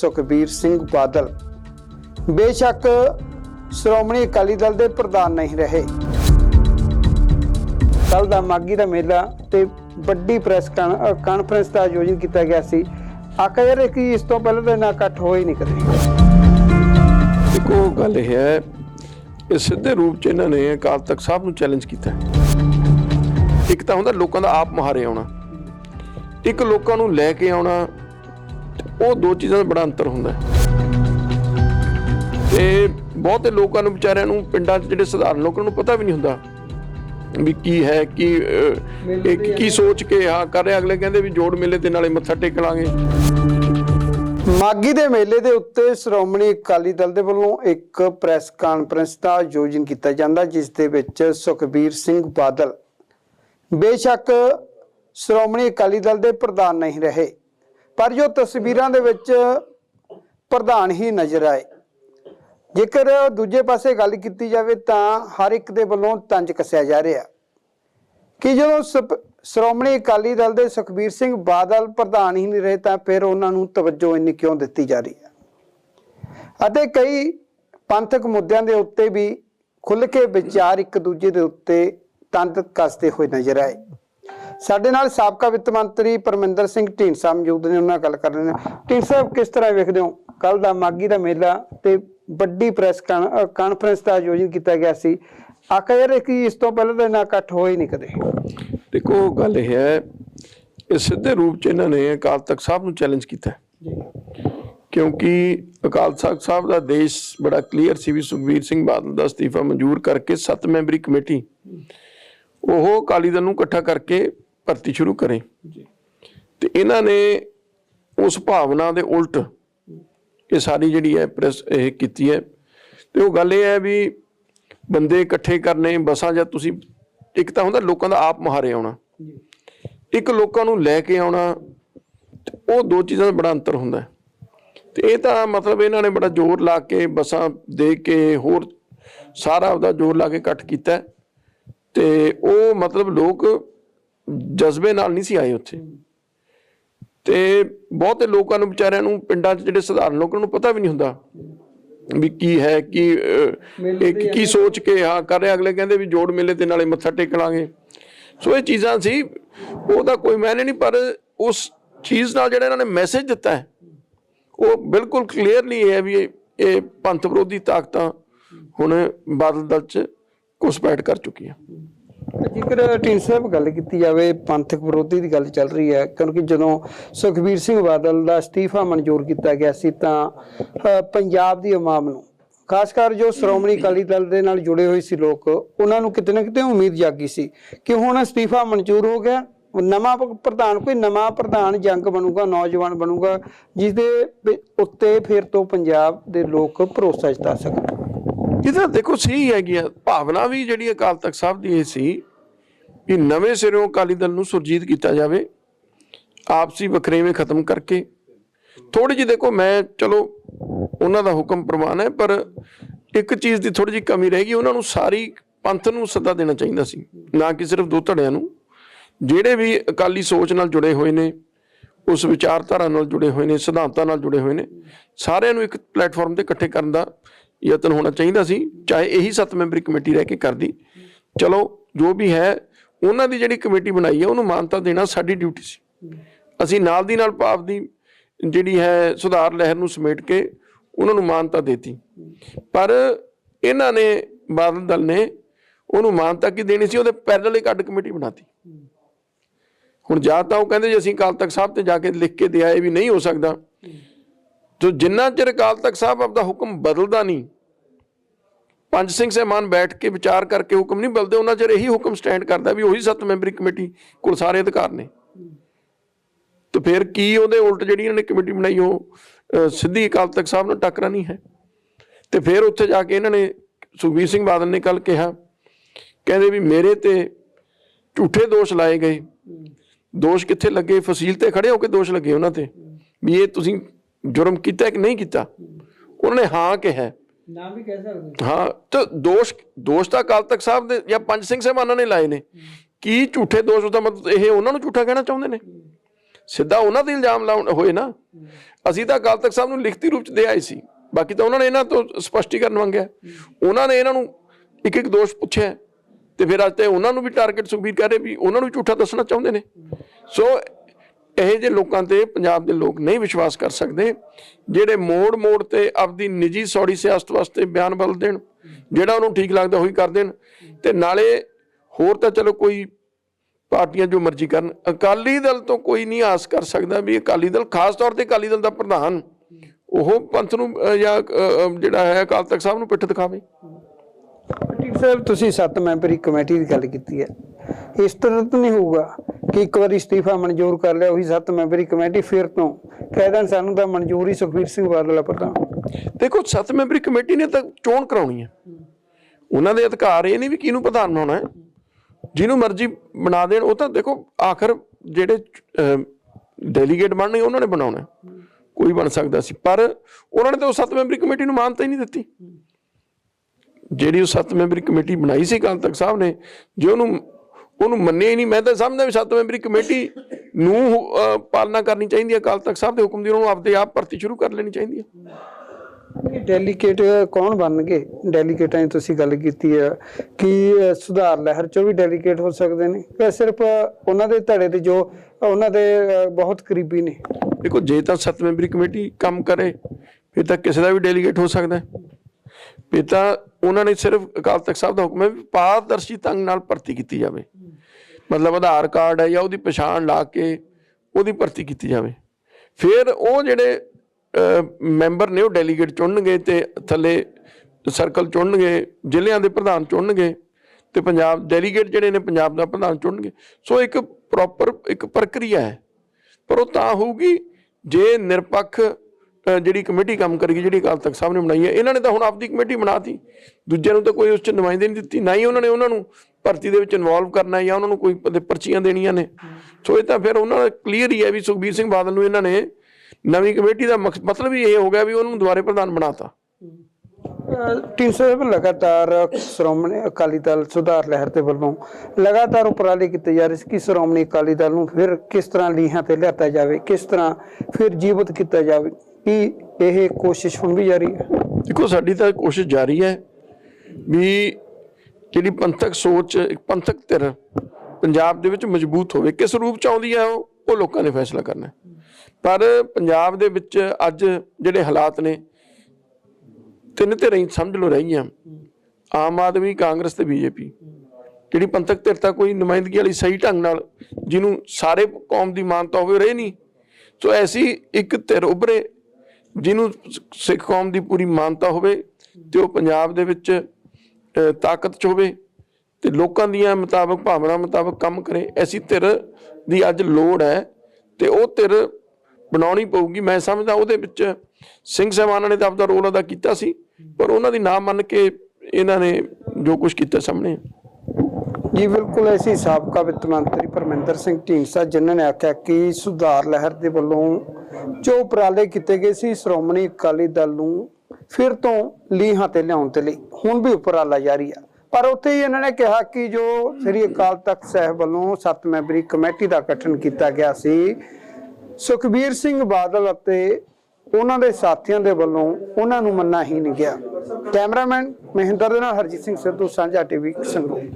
ਸੁਖਬੀਰ ਸਿੰਘ ਬਾਦਲ। ਬੇਸ਼ੱਕ ਸ਼੍ਰੋਮਣੀ ਅਕਾਲੀ ਦਲ ਦੇ ਪ੍ਰਧਾਨ ਨਹੀਂ ਰਹੇ। ਕੱਲ ਦਾ ਮਾਗੀ ਦਾ ਮੇਲਾ ਤੇ ਵੱਡੀ ਪ੍ਰੈਸ ਕਾਨਫਰੰਸ ਦਾ ਆਯੋਜਨ ਕੀਤਾ ਗਿਆ ਸੀ। ਆਖਿਆ ਕਿ ਇਸ ਤੋਂ ਪਹਿਲਾਂ ਤਾਂ ਇੰਨਾ ਇਕੱਠ ਹੋਇਆ ਨਹੀਂ ਕਦੇ। ਦੇਖੋ ਗੱਲ ਇਹ ਹੈ, ਇਹ ਸਿੱਧੇ ਰੂਪ ਚ ਇਹਨਾਂ ਨੇ ਅਕਾਲ ਤਖਤ ਸਾਹਿਬ ਨੂੰ ਚੈਲੰਜ ਕੀਤਾ ਇੱਕ ਤਾਂ ਹੁੰਦਾ ਲੋਕਾਂ ਦਾ ਆਪ ਮੁਹਾਰੇ ਆਉਣਾ। ਇੱਕ ਲੋਕਾਂ ਨੂੰ ਲੈ ਕੇ ਆਉਣਾ ਉਹ ਦੋ ਚੀਜ਼ਾਂ ਦਾ ਬੜਾ ਅੰਤਰ ਹੁੰਦਾ ਹੈ। ਤੇ ਬਹੁਤੇ ਲੋਕਾਂ ਨੂੰ, ਵਿਚਾਰਿਆਂ ਨੂੰ, ਪਿੰਡਾਂ 'ਚ ਜਿਹੜੇ ਸਧਾਰਨ ਲੋਕਾਂ ਨੂੰ ਪਤਾ ਵੀ ਨਹੀਂ ਹੁੰਦਾ ਵੀ ਕੀ ਹੈ, ਕੀ ਕੀ ਸੋਚ ਕੇ ਹਾਂ ਕਰ ਰਿਹਾ। ਅਗਲੇ ਕਹਿੰਦੇ ਵੀ ਜੋੜ ਮੇਲੇ ਤੇ ਨਾਲੇ ਮੱਥਾ ਟੇਕ ਲਾਂਗੇ। ਮਾਗੀ ਦੇ ਮੇਲੇ ਦੇ ਉੱਤੇ ਸ਼੍ਰੋਮਣੀ ਅਕਾਲੀ ਦਲ ਦੇ ਵੱਲੋਂ ਇੱਕ ਪ੍ਰੈਸ ਕਾਨਫਰੰਸ ਦਾ ਆਯੋਜਨ ਕੀਤਾ ਜਾਂਦਾ, ਜਿਸ ਦੇ ਵਿੱਚ ਸੁਖਬੀਰ ਸਿੰਘ ਬਾਦਲ ਬੇਸ਼ੱਕ ਸ਼੍ਰੋਮਣੀ ਅਕਾਲੀ ਦਲ ਦੇ ਪ੍ਰਧਾਨ ਨਹੀਂ ਰਹੇ। ਪਰ ਜੋ ਤਸਵੀਰਾਂ ਦੇ ਵਿੱਚ ਪ੍ਰਧਾਨ ਹੀ ਨਜ਼ਰ ਆਏ। ਜੇਕਰ ਦੂਜੇ ਪਾਸੇ ਗੱਲ ਕੀਤੀ ਜਾਵੇ ਤਾਂ ਹਰ ਇੱਕ ਦੇ ਵੱਲੋਂ ਤੰਜ ਕੱਸਿਆ ਜਾ ਰਿਹਾ। ਕਿ ਜਦੋਂ ਸਪ- ਸ਼੍ਰੋਮਣੀ ਅਕਾਲੀ ਦਲ ਦੇ ਸੁਖਬੀਰ ਸਿੰਘ ਬਾਦਲ ਪ੍ਰਧਾਨ ਹੀ ਨਹੀਂ ਰਹੇ ਤਾਂ ਫਿਰ ਉਹਨਾਂ ਨੂੰ ਤਵੱਜੋ ਇੰਨੀ ਕਿਉਂ ਦਿੱਤੀ ਜਾ ਰਹੀ ਹੈ? ਅਤੇ ਕਈ ਪੰਥਕ ਮੁੱਦਿਆਂ ਦੇ ਉੱਤੇ ਵੀ ਖੁੱਲ੍ਹ ਕੇ ਵਿਚਾਰ ਇੱਕ ਦੂਜੇ ਦੇ ਉੱਤੇ ਤੰਦ ਕੱਸਦੇ ਹੋਏ ਨਜ਼ਰ ਆਏ। ਸਾਡੇ ਨਾਲ ਸਾਬਕਾ ਵਿੱਤ ਮੰਤਰੀ ਪਰਮਿੰਦਰ ਸਿੰਘ ਢੀਂਡਸਾ ਮੌਜੂਦ ਨੇ ਉਹਨਾਂ ਨਾਲ ਗੱਲ ਕਰ ਰਹੇ ਨੇ ਢੀਂਡਸਾ ਸਾਹਿਬ ਕਿਸ ਤਰ੍ਹਾਂ ਵੇਖਦੇ ਹੋ? ਕੱਲ ਦਾ ਮਾਗੀ ਦਾ ਮੇਲਾ ਤੇ ਵੱਡੀ ਪ੍ਰੈਸ ਕਾਨਫਰੰਸ ਦਾ ਆਯੋਜਨ ਕੀਤਾ ਗਿਆ ਸੀ। ਰਿਹਾ ਕਿ ਇਸ ਤੋਂ ਪਹਿਲਾਂ ਤਾਂ ਇੰਨਾ ਇਕੱਠ ਹੋਇਆ ਹੀ ਨਹੀਂ ਕਦੇ। ਦੇਖੋ ਗੱਲ ਇਹ ਹੈ ਇਹ ਸਿੱਧੇ ਰੂਪ ਚ ਇਹਨਾਂ ਨੇ ਅਕਾਲ ਤਖਤ ਸਾਹਿਬ ਨੂੰ ਚੈਲੰਜ ਕੀਤਾ। ਕਿਉਂਕਿ ਅਕਾਲ ਤਖਤ ਸਾਹਿਬ ਦਾ ਦੇਸ਼ ਬੜਾ ਕਲੀਅਰ ਸੀ ਵੀ ਸੁਖਬੀਰ ਸਿੰਘ ਬਾਦਲ ਦਾ ਅਸਤੀਫਾ ਮਨਜ਼ੂਰ ਕਰਕੇ ਸੱਤ ਮੈਂਬਰੀ ਕਮੇਟੀ ਉਹ ਅਕਾਲੀ ਦਲ ਨੂੰ ਇਕੱਠਾ ਕਰਕੇ ਭਰਤੀ ਸ਼ੁਰੂ ਕਰੇ। ਤੇ ਇਹਨਾਂ ਨੇ ਉਸ ਭਾਵਨਾ ਦੇ ਉਲਟ ਇਹ ਸਾਰੀ ਜਿਹੜੀ ਹੈ ਪ੍ਰੈਸ ਇਹ ਕੀਤੀ ਹੈ। ਤੇ ਉਹ ਗੱਲ ਇਹ ਹੈ ਵੀ ਬੰਦੇ ਇਕੱਠੇ ਕਰਨੇ ਬਸਾਂ ਜਾਂ ਤੁਸੀਂ ਇੱਕ ਤਾਂ ਹੁੰਦਾ ਲੋਕਾਂ ਦਾ ਆਪ ਮੁਹਾਰੇ ਆਉਣਾ। ਇੱਕ ਲੋਕਾਂ ਨੂੰ ਲੈ ਕੇ ਆਉਣਾ ਉਹ ਦੋ ਚੀਜ਼ਾਂ ਦਾ ਬੜਾ ਅੰਤਰ ਹੁੰਦਾ ਹੈ। ਤੇ ਇਹ ਤਾਂ ਮਤਲਬ ਇਹਨਾਂ ਨੇ ਬੜਾ ਜ਼ੋਰ ਲਾ ਕੇ ਬਸਾਂ ਦੇ ਕੇ ਹੋਰ ਸਾਰਾ ਉਹਦਾ ਜ਼ੋਰ ਲਾ ਕੇ ਇਕੱਠ ਕੀਤਾ। ਤੇ ਉਹ ਮਤਲਬ ਲੋਕ ਜਜ਼ਬੇ ਨਾਲ ਨਹੀਂ ਸੀ ਆਏ ਉੱਥੇ। ਤੇ ਬਹੁਤੇ ਲੋਕਾਂ ਨੂੰ ਵਿਚਾਰਿਆਂ ਨੂੰ ਪਿੰਡਾਂ 'ਚ ਜਿਹੜੇ ਸਧਾਰਨ ਲੋਕਾਂ ਨੂੰ ਪਤਾ ਵੀ ਨਹੀਂ ਹੁੰਦਾ ਵੀ ਕੀ ਹੈ ਕੀ ਇਹ ਕੀ- ਸੋਚ ਕੇ ਹਾਂ ਕਰ ਰਿਹਾ। ਅਗਲੇ ਕਹਿੰਦੇ ਵੀ ਜੋੜ ਮੇਲੇ ਤੇ ਨਾਲੇ ਮੱਥਾ ਟੇਕ ਲਾਂਗੇ ਸੋ ਇਹ ਚੀਜ਼ਾਂ ਸੀ। ਉਹਦਾ ਕੋਈ ਮੈਨੇ ਨਹੀਂ ਪਰ ਉਸ ਚੀਜ਼ ਨਾਲ ਜਿਹੜਾ ਇਹਨਾਂ ਨੇ ਮੈਸੇਜ ਦਿੱਤਾ ਹੈ ਉਹ ਬਿਲਕੁਲ ਕਲੀਅਰਲੀ ਹੈ ਵੀ ਇਹ ਇਹ ਪੰਥ ਵਿਰੋਧੀ ਤਾਕਤਾਂ ਹੁਣ ਬਾਦਲ ਦਲ ਚ ਘੁਸਪੈਠ ਕਰ ਚੁੱਕੀਆਂ। ਜੇਕਰ ਢੀਂਡ ਸਾਹਿਬ ਗੱਲ ਕੀਤੀ ਜਾਵੇ, ਪੰਥਕ ਵਿਰੋਧੀ ਦੀ ਗੱਲ ਚੱਲ ਰਹੀ ਹੈ, ਕਿਉਂਕਿ ਜਦੋਂ ਸੁਖਬੀਰ ਸਿੰਘ ਬਾਦਲ ਦਾ ਅਸਤੀਫਾ ਮਨਜ਼ੂਰ ਕੀਤਾ ਗਿਆ ਸੀ, ਤਾਂ ਪੰਜਾਬ ਦੀ ਆਵਾਮ ਨੂੰ, ਖਾਸ ਕਰ ਜੋ ਸ਼੍ਰੋਮਣੀ ਅਕਾਲੀ ਦਲ ਦੇ ਨਾਲ ਜੁੜੇ ਹੋਏ ਸੀ ਲੋਕ, ਉਹਨਾਂ ਨੂੰ ਕਿਤੇ ਨਾ ਕਿਤੇ ਉਮੀਦ ਜਾਗੀ ਸੀ ਕਿ ਹੁਣ ਅਸਤੀਫਾ ਮਨਜ਼ੂਰ ਹੋ ਗਿਆ, ਨਵਾਂ ਪ੍ਰਧਾਨ, ਕੋਈ ਨਵਾਂ ਪ੍ਰਧਾਨ ਜੰਗ ਬਣੂਗਾ, ਨੌਜਵਾਨ ਬਣੂਗਾ ਜਿਸ ਦੇ ਉੱਤੇ ਫਿਰ ਤੋਂ ਪੰਜਾਬ ਦੇ ਲੋਕ ਭਰੋਸਾ ਜਤਾ ਸਕਣ। ਇਹ ਤਾਂ ਦੇਖੋ ਸਹੀ ਹੈਗੀ ਆ ਭਾਵਨਾ ਵੀ ਜਿਹੜੀ ਅਕਾਲ ਤਖਤ ਸਾਹਿਬ ਦੀ ਇਹ ਸੀ ਕਿ ਨਵੇਂ ਸਿਰੋਂ ਅਕਾਲੀ ਦਲ ਨੂੰ ਸੁਰਜੀਤ ਕੀਤਾ ਜਾਵੇ, ਆਪਸੀ ਵਖਰੇਵੇਂ ਖਤਮ ਕਰਕੇ। ਥੋੜੀ ਜਿਹੀ ਦੇਖੋ ਮੈਂ, ਚਲੋ, ਉਹਨਾਂ ਦਾ ਹੁਕਮ ਪ੍ਰਵਾਨ ਹੈ, ਪਰ ਇੱਕ ਚੀਜ਼ ਦੀ ਥੋੜੀ ਜਿਹੀ ਕਮੀ ਰਹੇਗੀ ਉਹਨਾਂ ਨੂੰ ਸਾਰੀ ਪੰਥ ਨੂੰ ਸੱਦਾ ਦੇਣਾ ਚਾਹੀਦਾ ਸੀ, ਨਾ ਕਿ ਸਿਰਫ ਦੋ ਧੜਿਆਂ ਨੂੰ। ਜਿਹੜੇ ਵੀ ਅਕਾਲੀ ਸੋਚ ਨਾਲ ਜੁੜੇ ਹੋਏ ਨੇ, ਉਸ ਵਿਚਾਰਧਾਰਾ ਨਾਲ ਜੁੜੇ ਹੋਏ ਨੇ, ਸਿਧਾਂਤਾਂ ਨਾਲ ਜੁੜੇ ਹੋਏ ਨੇ, ਸਾਰਿਆਂ ਨੂੰ ਇੱਕ ਪਲੇਟਫਾਰਮ ਤੇ ਇਕੱਠੇ ਕਰਨ ਦਾ ਯਤਨ ਹੋਣਾ ਚਾਹੀਦਾ ਸੀ, ਚਾਹੇ ਇਹੀ ਸੱਤ ਮੈਂਬਰੀ ਕਮੇਟੀ ਰਹਿ ਕੇ ਕਰਦੀ। ਚਲੋ, ਜੋ ਵੀ ਹੈ, ਉਹਨਾਂ ਦੀ ਜਿਹੜੀ ਕਮੇਟੀ ਬਣਾਈ ਹੈ, ਉਹਨੂੰ ਮਾਨਤਾ ਦੇਣਾ ਸਾਡੀ ਡਿਊਟੀ ਸੀ। ਅਸੀਂ ਨਾਲ ਦੀ ਨਾਲ ਭਾਵ ਦੀ ਜਿਹੜੀ ਹੈ, ਸੁਧਾਰ ਲਹਿਰ ਨੂੰ ਸਮੇਟ ਕੇ ਉਹਨਾਂ ਨੂੰ ਮਾਨਤਾ ਦੇਤੀ। ਪਰ ਇਹਨਾਂ ਨੇ, ਬਾਦਲ ਦਲ ਨੇ ਉਹਨੂੰ ਮਾਨਤਾ ਕੀ ਦੇਣੀ ਸੀ? ਉਹਦੇ ਪੈਰਲਲ ਇੱਕ ਅੱਡ ਕਮੇਟੀ ਬਣਾਤੀ। ਹੁਣ ਜਾਂ ਤਾਂ ਉਹ ਕਹਿੰਦੇ ਜੀ, ਅਸੀਂ ਅਕਾਲ ਤਖਤ ਸਾਹਿਬ ਤੇ ਜਾ ਕੇ ਲਿਖ ਕੇ ਦੇ ਆਏ ਵੀ ਨਹੀਂ ਹੋ ਸਕਦਾ। ਜੋ ਜਿੰਨਾ ਚਿਰ ਅਕਾਲ ਤਖਤ ਸਾਹਿਬ ਆਪਦਾ ਹੁਕਮ ਬਦਲਦਾ ਨਹੀਂ ਪੰਜ ਸਿੰਘ ਸਹਿਮਾਨ ਬੈਠ ਕੇ ਵਿਚਾਰ ਕਰਕੇ ਹੁਕਮ ਨਹੀਂ ਬਦਲਦੇ ਉਹਨਾਂ ਚਿਰ ਇਹੀ ਹੁਕਮ ਸਟੈਂਡ ਕਰਦਾ ਵੀ ਉਹੀ ਸੱਤ ਮੈਂਬਰੀ ਕਮੇਟੀ ਕੋਲ ਸਾਰੇ ਅਧਿਕਾਰ ਨੇ। ਤੇ ਫਿਰ ਕੀ ਉਹਦੇ ਉਲਟ ਜਿਹੜੀ ਇਹਨਾਂ ਨੇ ਕਮੇਟੀ ਬਣਾਈ, ਉਹ ਸਿੱਧੀ ਅਕਾਲ ਤਖਤ ਸਾਹਿਬ ਨਾਲ ਟੱਕਰਾ ਨਹੀਂ ਹੈ। ਤੇ ਫਿਰ ਉੱਥੇ ਜਾ ਕੇ ਇਹਨਾਂ ਨੇ ਸੁਖਬੀਰ ਸਿੰਘ ਬਾਦਲ ਨੇ ਕੱਲ ਕਿਹਾ, ਕਹਿੰਦੇ ਵੀ ਮੇਰੇ ਤੇ ਝੂਠੇ ਦੋਸ਼ ਲਾਏ ਗਏ। ਦੋਸ਼ ਕਿੱਥੇ ਲੱਗੇ? ਫਸੀਲ ਤੇ ਖੜੇ ਹੋ ਕੇ ਦੋਸ਼ ਲੱਗੇ ਉਹਨਾਂ ਤੇ। ਵੀ ਇਹ ਤੁਸੀਂ ਜੁਰਮ ਕੀਤਾ ਕਿ ਨਹੀਂ ਕੀਤਾ? ਉਹਨਾਂ ਨੇ ਹਾਂ ਕਿਹਾ। ਨਾਮ ਵੀ ਕਹਿ ਸਕਦੇ ਹਾਂ। ਤੇ ਦੋਸ਼ ਦੋਸ਼ ਤਾਂ ਅਕਾਲ ਤਖਤ ਸਾਹਿਬ ਦੇ ਜਾਂ ਪੰਜ ਸਿੰਘ ਸਾਹਿਬਾਨਾਂ ਨੇ ਲਾਏ ਨੇ। ਕੀ ਝੂਠੇ ਦੋਸ਼ ਉਹਦਾ ਮਤਲਬ ਇਹ ਉਹਨਾਂ ਨੂੰ ਝੂਠਾ ਕਹਿਣਾ ਚਾਹੁੰਦੇ ਨੇ? ਸਿੱਧਾ ਉਹਨਾਂ ਤੇ ਇਲਜ਼ਾਮ ਲਾਉਣ ਹੋਏ ਨਾ। ਅਸੀਂ ਤਾਂ ਅਕਾਲ ਤਖਤ ਸਾਹਿਬ ਨੂੰ ਲਿਖਤੀ ਰੂਪ ਚ ਦੇ ਆਏ ਸੀ। ਬਾਕੀ ਤਾਂ ਉਹਨਾਂ ਨੇ ਇਹਨਾਂ ਤੋਂ ਸਪਸ਼ਟੀਕਰਨ ਮੰਗਿਆ। ਉਹਨਾਂ ਨੇ ਇਹਨਾਂ ਨੂੰ ਇੱਕ ਇੱਕ ਦੋਸ਼ ਪੁੱਛਿਆ। ਤੇ ਫਿਰ ਅੱਜ ਤੇ ਉਹਨਾਂ ਨੂੰ ਵੀ ਟਾਰਗੇਟ ਸੁਖਬੀਰ ਕਹਿ ਰਹੇ ਵੀ ਉਹਨਾਂ ਨੂੰ ਝੂਠਾ ਦੱਸਣਾ ਚਾਹੁੰਦੇ ਨੇ। ਸੋ ਇਹੋ ਜਿਹੇ ਲੋਕਾਂ ਤੇ ਪੰਜਾਬ ਦੇ ਲੋਕ ਨਹੀਂ ਵਿਸ਼ਵਾਸ ਕਰ ਸਕਦੇ, ਜਿਹੜੇ ਮੋੜ-ਮੋੜ ਤੇ ਆਪਦੀ ਨਿੱਜੀ ਸੌੜੀ ਸਿਆਸਤ ਵਾਸਤੇ ਬਿਆਨ ਬਦਲ ਦੇਣ, ਜਿਹੜਾ ਉਹਨੂੰ ਠੀਕ ਲੱਗਦਾ ਉਹੀ ਕਰ ਦੇਣ ਤੇ ਨਾਲੇ ਹੋਰ ਤਾਂ ਚਲੋ ਕੋਈ ਪਾਰਟੀਆਂ ਜੋ ਮਰਜ਼ੀ ਕਰਨ, ਅਕਾਲੀ ਦਲ ਤੋਂ ਕੋਈ ਨਹੀਂ ਆਸ ਕਰ ਸਕਦਾ ਵੀ ਅਕਾਲੀ ਦਲ ਖਾਸ ਤੌਰ ਤੇ ਅਕਾਲੀ ਦਲ ਦਾ ਪ੍ਰਧਾਨ ਉਹ ਪੰਥ ਨੂੰ ਜਾਂ ਜਿਹੜਾ ਹੈ ਅਕਾਲ ਤਖਤ ਸਾਹਿਬ ਨੂੰ ਪਿੱਠ ਦਿਖਾਵੇ। ਸਾਹਿਬ, ਤੁਸੀਂ ਸੱਤ ਮੈਂਬਰੀ ਕਮੇਟੀ ਦੀ ਗੱਲ ਕੀਤੀ ਹੈ। ਇਸ ਤਰ੍ਹਾਂ ਤਾਂ ਨਹੀਂ ਹੋਊਗਾ। ਕਿ ਇੱਕ ਵਾਰੀ ਅਸਤੀਫਾ ਮਨਜ਼ੂਰ ਕਰ ਲਿਆ, ਉਹੀ ਸੱਤ ਮੈਂਬਰੀ ਕਮੇਟੀ ਫਿਰ ਤੋਂ ਕਹਿ ਦੇਣ, ਸਾਨੂੰ ਤਾਂ ਮਨਜ਼ੂਰ ਸੁਖਬੀਰ ਸਿੰਘ ਬਾਦਲ ਪ੍ਰਧਾਨ। ਦੇਖੋ, ਸੱਤ ਮੈਂਬਰੀ ਕਮੇਟੀ ਨੇ ਤਾਂ ਚੋਣ ਕਰਾਉਣੀ ਹੈ। ਉਹਨਾਂ ਦੇ ਅਧਿਕਾਰ ਇਹ ਨਹੀਂ ਵੀ ਕਿਹਨੂੰ ਪ੍ਰਧਾਨ ਬਣਾਉਣਾ ਹੈ। ਜਿਹਨੂੰ ਮਰਜ਼ੀ ਬਣਾ ਦੇਣ, ਉਹ ਤਾਂ ਦੇਖੋ, ਆਖਰ ਜਿਹੜੇ ਡੈਲੀਗੇਟ ਬਣਨੇ ਉਹਨਾਂ ਨੇ ਬਣਾਉਣਾ ਕੋਈ ਬਣ ਸਕਦਾ ਸੀ। ਪਰ ਉਹਨਾਂ ਨੇ ਤਾਂ ਉਹ ਸੱਤ ਮੈਂਬਰੀ ਕਮੇਟੀ ਨੂੰ ਮਾਨਤਾ ਹੀ ਨਹੀਂ ਦਿੱਤੀ। ਜਿਹੜੀ ਉਹ ਸੱਤ ਮੈਂਬਰੀ ਕਮੇਟੀ ਬਣਾਈ ਸੀ ਅਕਾਲ ਤਖਤ ਸਾਹਿਬ ਨੇ, ਜੇ ਉਹਨੂੰ ਉਹਨੂੰ ਮੰਨਿਆ ਹੀ ਨਹੀਂ। ਮੈਂ ਤਾਂ ਸਮਝਦਾ ਵੀ ਸੱਤ ਮੈਂਬਰੀ ਕਮੇਟੀ ਨੂੰ ਪਾਲਣਾ ਕਰਨੀ ਚਾਹੀਦੀ ਹੈ। ਅਕਾਲ ਤਖਤ ਸਾਹਿਬ ਦੇ ਹੁਕਮ ਦੀ ਉਹਨੂੰ ਆਪਦੇ ਆਪ ਭਰਤੀ ਸ਼ੁਰੂ ਕਰ ਲੈਣੀ ਚਾਹੀਦੀ ਹੈ। ਡੈਲੀਗੇਟ ਕੌਣ ਬਣਨਗੇ? ਡੈਲੀਗੇਟਾਂ ਦੀ ਤੁਸੀਂ ਗੱਲ ਕੀਤੀ ਹੈ ਕਿ ਸੁਧਾਰ ਲਹਿਰ ਚੋਂ ਵੀ ਡੈਲੀਗੇਟ ਹੋ ਸਕਦੇ ਨੇ। ਜਾਂ ਸਿਰਫ ਉਹਨਾਂ ਦੇ ਧੜੇ ਤੇ ਜੋ ਉਹਨਾਂ ਦੇ ਬਹੁਤ ਕਰੀਬੀ ਨੇ। ਦੇਖੋ ਜੇ ਤਾਂ ਸੱਤ ਮੈਂਬਰੀ ਕਮੇਟੀ ਕੰਮ ਕਰੇ ਫਿਰ ਤਾਂ ਕਿਸੇ ਦਾ ਵੀ ਡੈਲੀਗੇਟ ਹੋ ਸਕਦਾ ਹੈ। ਫਿਰ ਤਾਂ ਉਹਨਾਂ ਨੇ ਸਿਰਫ ਅਕਾਲ ਤਖਤ ਸਾਹਿਬ ਦਾ ਹੁਕਮ ਹੈ ਵੀ ਪਾਰਦਰਸ਼ੀ ਢੰਗ ਨਾਲ ਭਰਤੀ ਕੀਤੀ ਜਾਵੇ। ਮਤਲਬ ਆਧਾਰ ਕਾਰਡ ਹੈ ਜਾਂ ਉਹਦੀ ਪਛਾਣ ਲਾ ਕੇ ਉਹਦੀ ਭਰਤੀ ਕੀਤੀ ਜਾਵੇ। ਫਿਰ ਉਹ ਜਿਹੜੇ ਮੈਂਬਰ ਨੇ ਉਹ ਡੈਲੀਗੇਟ ਚੁਣਨਗੇ ਤੇ ਥੱਲੇ ਸਰਕਲ ਚੁਣਨਗੇ, ਜ਼ਿਲ੍ਹਿਆਂ ਦੇ ਪ੍ਰਧਾਨ ਚੁਣਨਗੇ ਤੇ ਪੰਜਾਬ ਡੈਲੀਗੇਟ ਜਿਹੜੇ ਨੇ ਪੰਜਾਬ ਦਾ ਪ੍ਰਧਾਨ ਚੁਣਨਗੇ। ਸੋ ਇੱਕ ਪ੍ਰੋਪਰ ਇੱਕ ਪ੍ਰਕਿਰਿਆ ਹੈ। ਪਰ ਉਹ ਤਾਂ ਹੋਊਗੀ ਜੇ ਨਿਰਪੱਖ ਜਿਹੜੀ ਕਮੇਟੀ ਕੰਮ ਕਰੇਗੀ, ਜਿਹੜੀ ਅਕਾਲ ਤਖਤ ਸਾਹਿਬ ਨੇ ਬਣਾਈ ਹੈ। ਇਹਨਾਂ ਨੇ ਤਾਂ ਹੁਣ ਆਪਦੀ ਕਮੇਟੀ ਬਣਾਤੀ। ਦੂਜਿਆਂ ਨੂੰ ਤਾਂ ਕੋਈ ਉਸ ਚ ਨੁਮਾਇੰਦੇ ਨਹੀਂ ਦਿੱਤੀ, ਨਾ ਹੀ ਉਹਨਾਂ ਨੇ ਉਹਨਾਂ ਨੂੰ ਭਰਤੀ ਦੇ ਵਿੱਚ ਇਨਵੋਲਵ ਕਰਨਾ ਜਾਂ ਉਹਨਾਂ ਨੂੰ ਕੋਈ ਪਰਚੀਆਂ ਦੇਣੀਆਂ ਨੇ। ਸੋ ਇਹ ਤਾਂ ਫਿਰ ਉਹਨਾਂ ਦਾ ਕਲੀਅਰ ਹੀ ਹੈ ਵੀ ਸੁਖਬੀਰ ਸਿੰਘ ਬਾਦਲ ਨੂੰ ਇਹਨਾਂ ਨੇ ਨਵੀਂ ਕਮੇਟੀ ਦਾ ਮਤਲਬ ਹੀ ਇਹ ਹੋ ਗਿਆ ਵੀ ਉਹਨੂੰ ਦੁਬਾਰੇ ਪ੍ਰਧਾਨ ਬਣਾਤਾ। ਟੀਮ ਸਾਹਿਬ ਲਗਾਤਾਰ ਸ਼੍ਰੋਮਣੀ ਅਕਾਲੀ ਦਲ ਸੁਧਾਰ ਲਹਿਰ ਦੇ ਵੱਲੋਂ ਲਗਾਤਾਰ ਉਪਰਾਲੇ ਕੀਤੇ ਜਾ ਰਹੇ ਸੀ ਕਿ ਸ਼੍ਰੋਮਣੀ ਅਕਾਲੀ ਦਲ ਨੂੰ ਫਿਰ ਕਿਸ ਤਰ੍ਹਾਂ ਲੀਹਾਂ ਤੇ ਲਿਆਤਾ ਜਾਵੇ ਕਿਸ ਤਰ੍ਹਾਂ ਫਿਰ ਜੀਵਤ ਕੀਤਾ ਜਾਵੇ ਕੀ ਇਹ ਕੋਸ਼ਿਸ਼ ਹੁਣ ਵੀ ਜਾਰੀ ਹੈ? ਦੇਖੋ ਸਾਡੀ ਤਾਂ ਕੋਸ਼ਿਸ਼ ਜਾਰੀ ਹੈ ਵੀ ਜਿਹੜੀ ਪੰਥਕ ਸੋਚ ਇੱਕ ਪੰਥਕ ਧਿਰ ਪੰਜਾਬ ਦੇ ਵਿੱਚ ਮਜ਼ਬੂਤ ਹੋਵੇ, ਕਿਸ ਰੂਪ ਚ ਆਉਂਦੀ ਹੈ ਉਹ ਉਹ ਲੋਕਾਂ ਨੇ ਫੈਸਲਾ ਕਰਨਾ ਪਰ ਪੰਜਾਬ ਦੇ ਵਿੱਚ ਅੱਜ ਜਿਹੜੇ ਹਾਲਾਤ ਨੇ, ਤਿੰਨ ਧਿਰਾਂ ਹੀ ਸਮਝ ਲਓ ਰਹੀਆਂ ਆਮ ਆਦਮੀ, ਕਾਂਗਰਸ ਤੇ ਬੀਜੇਪੀ। ਜਿਹੜੀ ਪੰਥਕ ਧਿਰ ਤਾਂ ਕੋਈ ਨੁਮਾਇੰਦਗੀ ਵਾਲੀ ਸਹੀ ਢੰਗ ਨਾਲ ਜਿਹਨੂੰ ਸਾਰੇ ਕੌਮ ਦੀ ਮਾਨਤਾ ਹੋਵੇ ਰਹੇ ਨਹੀਂ। ਸੋ ਐਸੀ ਇੱਕ ਧਿਰ ਉਭਰੇ, ਜਿਹਨੂੰ ਸਿੱਖ ਕੌਮ ਦੀ ਪੂਰੀ ਮਾਨਤਾ ਹੋਵੇ ਤੇ ਉਹ ਪੰਜਾਬ ਦੇ ਵਿੱਚ ਤਾਕਤ ਚ ਹੋਵੇ ਤੇ ਲੋਕਾਂ ਦੀਆਂ ਮੁਤਾਬਕ, ਭਾਵਨਾ ਮੁਤਾਬਕ ਕੰਮ ਕਰੇ, ਐਸੀ ਧਿਰ ਦੀ ਅੱਜ ਲੋੜ ਹੈ ਤੇ ਉਹ ਧਿਰ ਬਣਾਉਣੀ ਪਊਗੀ। ਮੈਂ ਸਮਝਦਾ ਉਹਦੇ ਵਿੱਚ ਸਿੰਘ ਸਾਹਿਬਾਨਾਂ ਨੇ ਤਾਂ ਆਪਦਾ ਰੋਲ ਅਦਾ ਕੀਤਾ ਸੀ, ਪਰ ਉਹਨਾਂ ਦੀ ਨਾ ਮੰਨ ਕੇ ਇਹਨਾਂ ਨੇ ਜੋ ਕੁਝ ਕੀਤਾ ਸਾਹਮਣੇ। ਜੀ, ਬਿਲਕੁਲ ਐਸੀ ਸਾਬਕਾ ਵਿੱਤ ਮੰਤਰੀ ਪਰਮਿੰਦਰ ਸਿੰਘ ਢੀਂਡਸਾ, ਜਿਨ੍ਹਾਂ ਨੇ ਆਖਿਆ ਕਿ ਸੁਧਾਰ ਲਹਿਰ ਦੇ ਵੱਲੋਂ ਜੋ ਉਪਰਾਲੇ ਕੀਤੇ ਗਏ ਸੀ, ਸ਼੍ਰੋਮਣੀ ਅਕਾਲੀ ਦਲ ਨੂੰ ਫਿਰ ਤੋਂ ਲੀਹਾਂ ਤੇ ਲਿਆਉਣ 'ਤੇ ਲਈ। ਹੁਣ ਵੀ ਉਪਰਾਲਾ ਜਾਰੀ ਆ। ਪਰ ਉੱਥੇ ਹੀ ਇਹਨਾਂ ਨੇ ਕਿਹਾ ਕਿ ਜੋ ਸ੍ਰੀ ਅਕਾਲ ਤਖਤ ਸਾਹਿਬ ਵੱਲੋਂ ਸੱਤ ਮੈਂਬਰੀ ਕਮੇਟੀ ਦਾ ਗਠਨ ਕੀਤਾ ਗਿਆ ਸੀ, ਸੁਖਬੀਰ ਸਿੰਘ ਬਾਦਲ ਅਤੇ ਉਹਨਾਂ ਦੇ ਸਾਥੀਆਂ ਦੇ ਵੱਲੋਂ ਉਹਨਾਂ ਨੂੰ ਮੰਨਾ ਹੀ ਨਹੀਂ ਗਿਆ। ਕੈਮਰਾਮੈਨ ਮਹਿੰਦਰ ਦੇ ਨਾਲ ਹਰਜੀਤ ਸਿੰਘ ਸਿੱਧੂ, ਸਾਂਝਾ ਟੀਵੀ ਸੰਗਰੂਰ।